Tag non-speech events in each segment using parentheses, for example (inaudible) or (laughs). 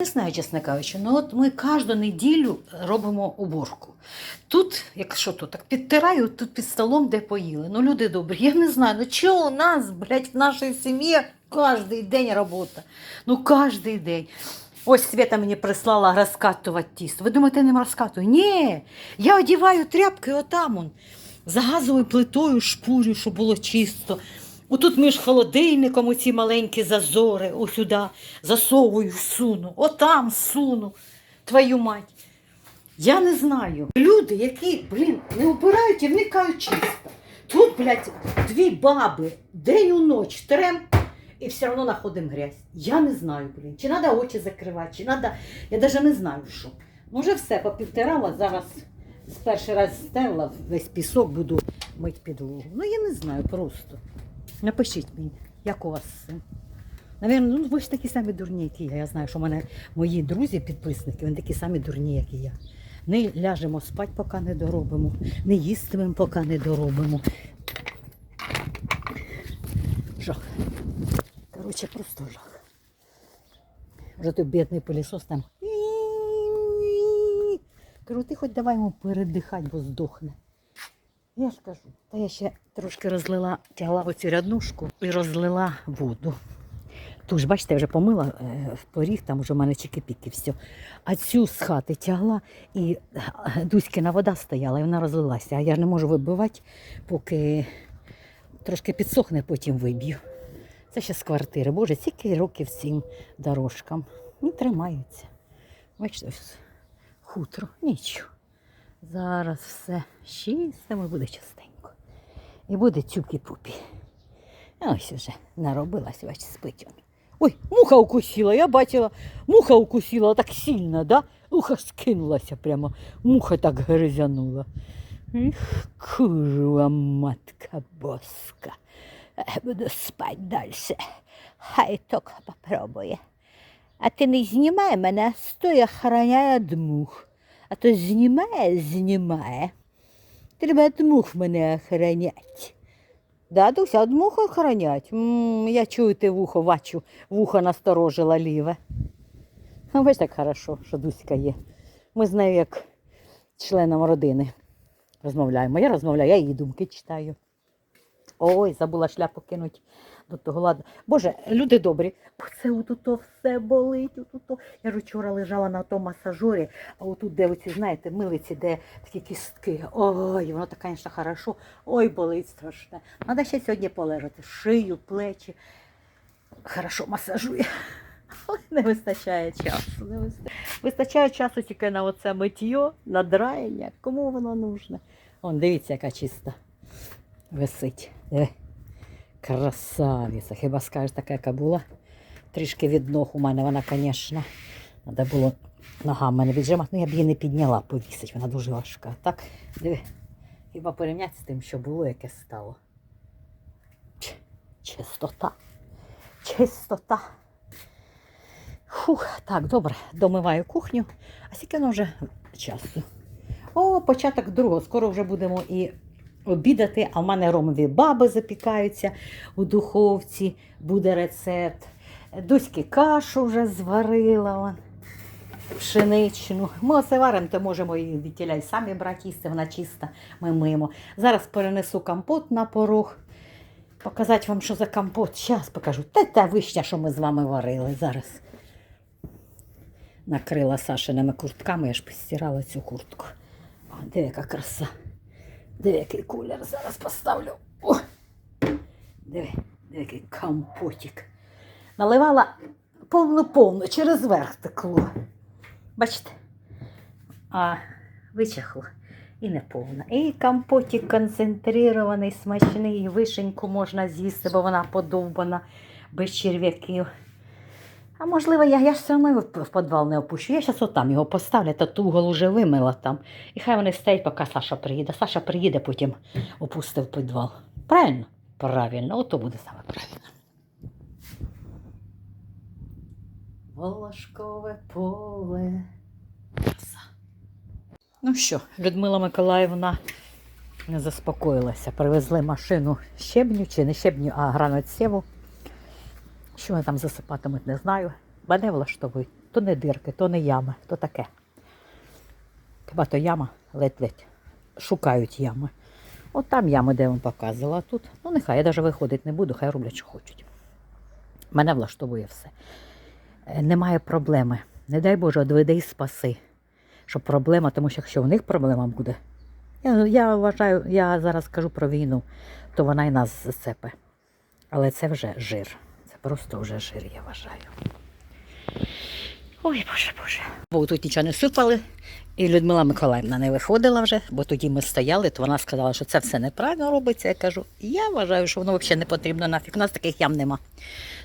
Не знаю, чесно кажучи, ну от ми кожну неділю робимо уборку. Тут, якщо то так підтираю, тут під столом, де поїли. Ну, люди добрі, я не знаю, ну чого у нас, блядь, в нашій сім'ї кожен день робота. Ну, кожен день. Ось Свята мені прислала розкатувати тісто. Ви думаєте, я не розкатую? Ні, я одіваю тряпки отам он. За газовою плитою шпурю, щоб було чисто. Отут між холодильником оці маленькі зазори, осюди засовую, суну, отам суну, твою мать. Я не знаю. Люди, які, блін, не обирають і вникають чисто. Тут, блядь, дві баби день у ніч трем і все одно знаходимо грязь. Я не знаю, блін. Чи треба очі закривати, чи треба. Я навіть не знаю, що. Ну, вже все, попівтирала, зараз з перший раз стерла весь пісок, буду мити підлогу. Ну, я не знаю просто. Напишіть мені, як у вас. Навірно, ну ви ж такі самі дурні, як і я. Я знаю, що в мене мої друзі, підписники, вони такі самі дурні, як і я. Не ляжемо спати, поки не доробимо, не їстимемо, поки не доробимо. Жах. Коротше, просто жах. Вже той бідний пилісос там. Кажу, ти хоч давай йому передихати, бо здохне. Я ж кажу, та я ще трошки розлила, тягла оцю ряднушку і розлила воду. Ту ж, бачите, я вже помила е, в поріг, там вже в мене чики-піки, все. А цю з хати тягла і е, Дуськина вода стояла, і вона розлилася. А я ж не можу вибивати, поки трошки підсохне, потім виб'ю. Це ще з квартири. Боже, скільки років цим дорожкам. Не тримаються. Бачите, хутро, нічого. Зараз все чистимо і буде частенько. І буде тюпі-пупі. Ось уже наробилась, бач, спить. он. Ой, муха укусила, я бачила, муха укусила так сильно, да? Уха скинулася прямо, муха так гризянула. Іх, курва матка боска. Е, Буду спать далі. Хай тільки попробує. А ти не знімай мене, стой охороняє від мух. А то знімає, знімає. Треба від мене охоронять. Да, Дуся, від мух охоронять. М, я чую те вухо, бачу, вухо насторожила ліве. Ну, бач так хорошо, що Дуська є. Ми з нею як членом родини розмовляємо. Я розмовляю, я її думки читаю. Ой, забула шляпу кинуть до того ладу. Боже, люди добрі, оце отут все болить. Отут. Я ж вчора лежала на тому масажорі, а отут, де оці, знаєте, милиці, де такі кістки. Ой, воно так, звісно, хорошо. Ой, болить страшне. Треба ще сьогодні полежати. Шию, плечі. Хорошо масажує. Ой, не вистачає часу. Не вистачає. вистачає часу тільки на оце миттє, на драєння. Кому воно нужне? Он, дивіться, яка чиста висить. Диви. Красавиця. Хіба скажеш така, яка була? Трішки від ног у мене вона, звісно. Треба було ногами не віджимати. Ну, я б її не підняла, повісить, вона дуже важка. Так, диви. Хіба порівняти з тим, що було, яке стало. Чистота. Чистота. Фух, так, добре, домиваю кухню. А скільки воно вже часу? О, початок другого. Скоро вже будемо і обідати, а в мене ромові баби запікаються у духовці, буде рецепт. Дуськи кашу вже зварила. Вон. Пшеничну. Ми оце варимо, то можемо і відтіля й самі брати їсти, вона чиста, ми миємо. Зараз перенесу компот на порог. Показати вам, що за компот. Зараз покажу. Та та вишня, що ми з вами варили зараз. Накрила Сашиними куртками, я ж постирала цю куртку. О, диви, яка краса. Диви, який кулер зараз поставлю. О! Диви, диви, який компотик. Наливала повно-повно, через верх текло. Бачите? А вичахло. І не повно. І компотик концентрований, смачний, вишеньку можна з'їсти, бо вона подовбана без черв'яків. А можливо, я, я ж все одно в підвал не опущу. Я зараз отам його поставлю, та ту угол вже вимила там. І хай вони стоять, поки Саша приїде. Саша приїде, потім опустив підвал. Правильно? Правильно, ото буде саме правильно. Волошкове поле. Краса. Ну що, Людмила Миколаївна не заспокоїлася. Привезли машину щебню, чи не щебню, а граноцеву. Що вони там засипатимуть, не знаю. Мене влаштовують. то не дирки, то не ями, то таке. Хіба то яма ледь-ледь. Шукають ями. От там ями, де я вам показувала. А тут, ну нехай, я навіть виходити не буду, хай роблять, що хочуть. Мене влаштовує все. Е, Немає проблеми. Не дай Боже, одведи і спаси. Щоб проблема, тому що якщо в них проблема буде, я, я вважаю, я зараз кажу про війну, то вона і нас зацепе. Але це вже жир. Просто вже жир, я вважаю. Ой, Боже, Боже. Бо тут нічого не сипали, і Людмила Миколаївна не виходила вже, бо тоді ми стояли, то вона сказала, що це все неправильно робиться. Я кажу, я вважаю, що воно взагалі не потрібно нафіг. У нас таких ям нема.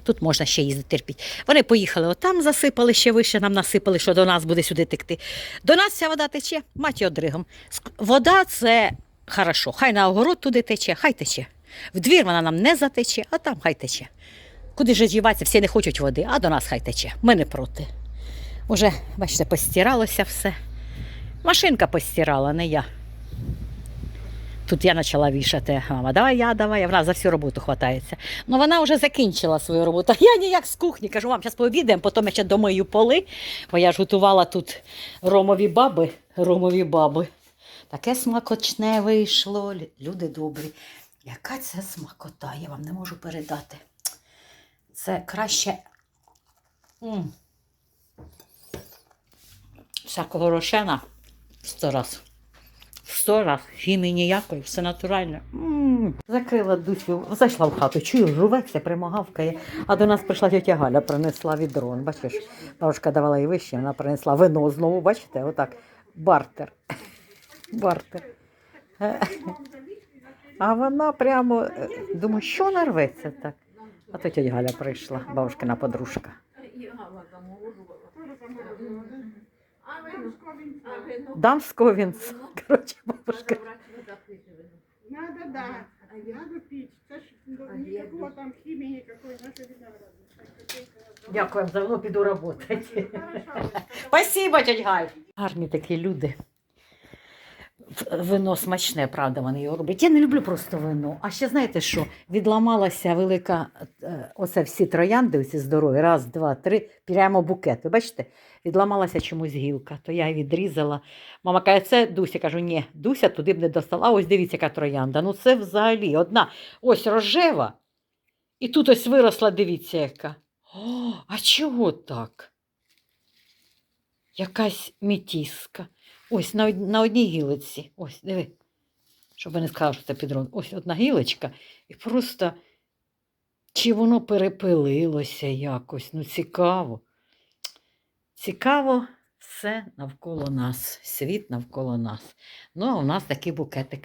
Тут можна ще їздити терпіти. Вони поїхали отам, засипали ще вище, нам насипали, що до нас буде сюди текти. До нас ця вода тече, мать його дригом. Ск- Вода це хорошо. Хай на огород туди тече, хай тече. В двір вона нам не затече, а там хай тече. Куди ж діватися, всі не хочуть води, а до нас хай тече. Ми не проти. Уже, бачите, постиралося все. Машинка постирала, не я. Тут я почала вішати. Мама, давай я, давай, вона за всю роботу хватається. Ну вона вже закінчила свою роботу. (laughs) Я ніяк з кухні. Кажу, вам зараз пообідаємо, потім я ще домию поли, бо я ж готувала тут ромові баби. Ромові баби. Таке смакочне вийшло. Люди добрі. Яка це смакота, я вам не можу передати. Це краще. м, Всякого рошена сто раз. Сто раз. Хімії ніякої, все натуральне. М. Закрила Дусю, зайшла в хату, чую, жуветься, примагавкає. А до нас прийшла тетя Галя, принесла відрон. Бачиш, бабушка давала їй вище, вона принесла вино знову, бачите, отак. Бартер. Бартер. Е, А вона прямо, е, думаю, що нарветься так? А то тетя Галя прийшла, бабушкина подружка. Дамського вінця. Коротше, бабушка. Надо, да. Надо пить. Це ж никакого там химии никакой надо. Дякую, давно піду працювати. Спасибо, тетя Галь. Гарні такі люди. Вино смачне, правда, вони його роблять. Я не люблю просто вино. А ще знаєте що? Відламалася велика, е, оце всі троянди, всі здорові. Раз, два, три, прямо букет. Ви бачите? Відламалася чомусь гілка, то я її відрізала. Мама каже, це Дуся. Кажу, ні, Дуся туди б не достала. Ось дивіться, яка троянда. Ну це взагалі одна. Ось рожева. І тут ось виросла, дивіться, яка. О, а чого так? Якась мітіска. Ось на, на одній гілочці. Ось, диви. Щоб не сказала, що це підрон. Ось одна гілочка. І просто чи воно перепилилося якось. Ну, цікаво. Цікаво все навколо нас, світ навколо нас. Ну, а у нас такі букети